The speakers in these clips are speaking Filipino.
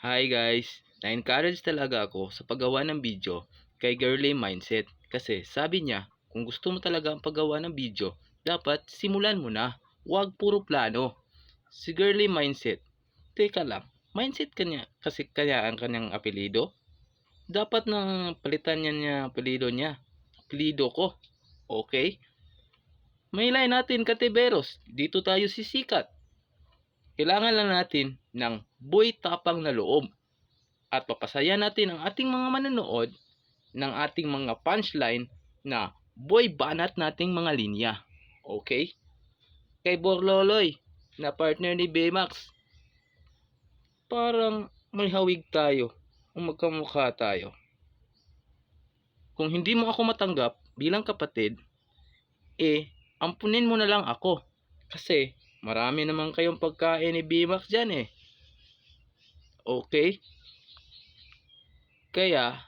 Hi guys! Na-encourage talaga ako sa paggawa ng video kay Girly Mindset. Kasi sabi niya, kung gusto mo talaga ang paggawa ng video, dapat simulan mo na. Huwag puro plano. Si Girly Mindset. Teka lang, mindset kanya kasi kaya ang kanyang apelido? Dapat nang palitan niya niya apelido niya. Apelido ko. Okay? Mailay natin katiberos. Dito tayo sisikat. Kailangan lang natin ng boy tapang na loob. At papasaya natin ang ating mga manonood ng ating mga punchline na boy banat nating mga linya. Okay? Kay Borloloy na partner ni Baymax. Parang may hawig tayo o magkamukha tayo. Kung hindi mo ako matanggap bilang kapatid, eh, ampunin mo na lang ako. Kasi marami naman kayong pagkain ni Baymax dyan eh. Okay? Kaya,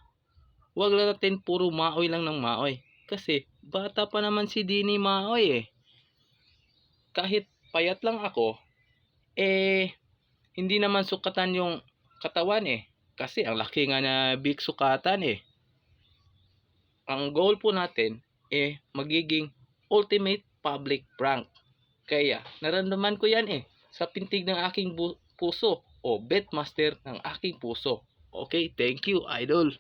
wag lang natin puro maoy lang ng maoy. Kasi, bata pa naman si Dini Maoy eh. Kahit payat lang ako, eh, hindi naman sukatan yung katawan eh. Kasi, ang laki nga na big sukatan eh. Ang goal po natin, eh, magiging ultimate public prank. Kaya, naramdaman ko yan eh, sa pintig ng aking puso o betmaster ng aking puso. Okay, thank you, idol.